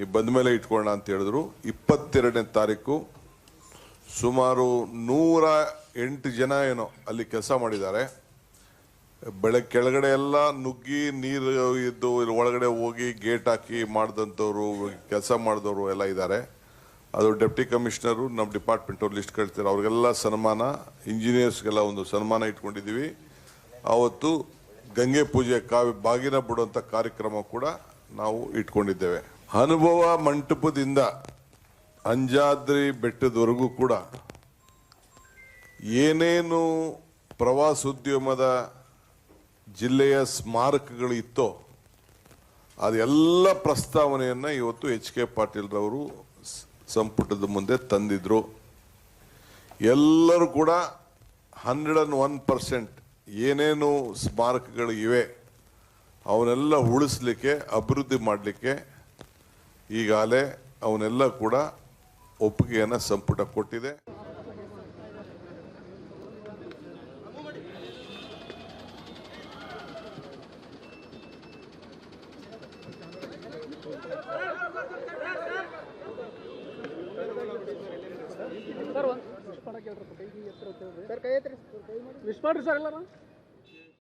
ನೀವು ಬಂದ ಮೇಲೆ ಇಟ್ಕೊಳ್ಳೋಣ ಅಂತ ಹೇಳಿದ್ರು. ಇಪ್ಪತ್ತೆರಡನೇ ತಾರೀಕು ಸುಮಾರು ನೂರ ಎಂಟು ಜನ ಏನೋ ಅಲ್ಲಿ ಕೆಲಸ ಮಾಡಿದ್ದಾರೆ. ಬೆಳಗ್ಗೆ ಕೆಳಗಡೆ ಎಲ್ಲ ನುಗ್ಗಿ ನೀರು ಇದ್ದು ಒಳಗಡೆ ಹೋಗಿ ಗೇಟ್ ಹಾಕಿ ಮಾಡಿದಂಥವ್ರು, ಕೆಲಸ ಮಾಡಿದವರು ಎಲ್ಲ ಇದ್ದಾರೆ. ಅದು ಡೆಪ್ಟಿ ಕಮಿಷನರು, ನಮ್ಮ ಡಿಪಾರ್ಟ್ಮೆಂಟ್ ಅವ್ರು ಲಿಸ್ಟ್ ಕಳ್ತಾರೆ ಅವ್ರಿಗೆಲ್ಲ ಸನ್ಮಾನ, ಇಂಜಿನಿಯರ್ಸ್ಗೆಲ್ಲ ಒಂದು ಸನ್ಮಾನ ಇಟ್ಕೊಂಡಿದ್ದೀವಿ. ಆವತ್ತು ಗಂಗೆ ಪೂಜೆ ಕಾವಿ, ಬಾಗಿನ ಬಿಡುವಂಥ ಕಾರ್ಯಕ್ರಮ ಕೂಡ ನಾವು ಇಟ್ಕೊಂಡಿದ್ದೇವೆ. ಅನುಭವ ಮಂಟಪದಿಂದ ಅಂಜಾದ್ರಿ ಬೆಟ್ಟದವರೆಗೂ ಕೂಡ ಏನೇನು ಪ್ರವಾಸೋದ್ಯಮದ ಜಿಲ್ಲೆಯ ಸ್ಮಾರಕಗಳು ಇತ್ತೋ ಅದೆಲ್ಲ ಪ್ರಸ್ತಾವನೆಯನ್ನು ಇವತ್ತು ಎಚ್ ಕೆ ಪಾಟೀಲ್ರವರು ಸಂಪುಟದ ಮುಂದೆ ತಂದಿದ್ರು. ಎಲ್ಲರೂ ಕೂಡ ಹಂಡ್ರೆಡ್ ಆ್ಯಂಡ್ ಒನ್ ಪರ್ಸೆಂಟ್ ಏನೇನು ಸ್ಮಾರಕಗಳು ಇವೆ ಅವನ್ನೆಲ್ಲ ಉಳಿಸ್ಲಿಕ್ಕೆ, ಅಭಿವೃದ್ಧಿ ಮಾಡಲಿಕ್ಕೆ ಈಗಾಗಲೇ ಅವನ್ನೆಲ್ಲ ಕೂಡ ಒಪ್ಪಿಗೆಯನ್ನು ಸಂಪುಟ ಕೊಟ್ಟಿದೆ. ಸರ್ ಕೈ ಐತ್ರಿ ಸರ್ ಕೈ ಮಾಡಿ ವಿಶ್ ಮಾಡ್ರಿ ಸರ್ ಎಲ್ಲಾರು.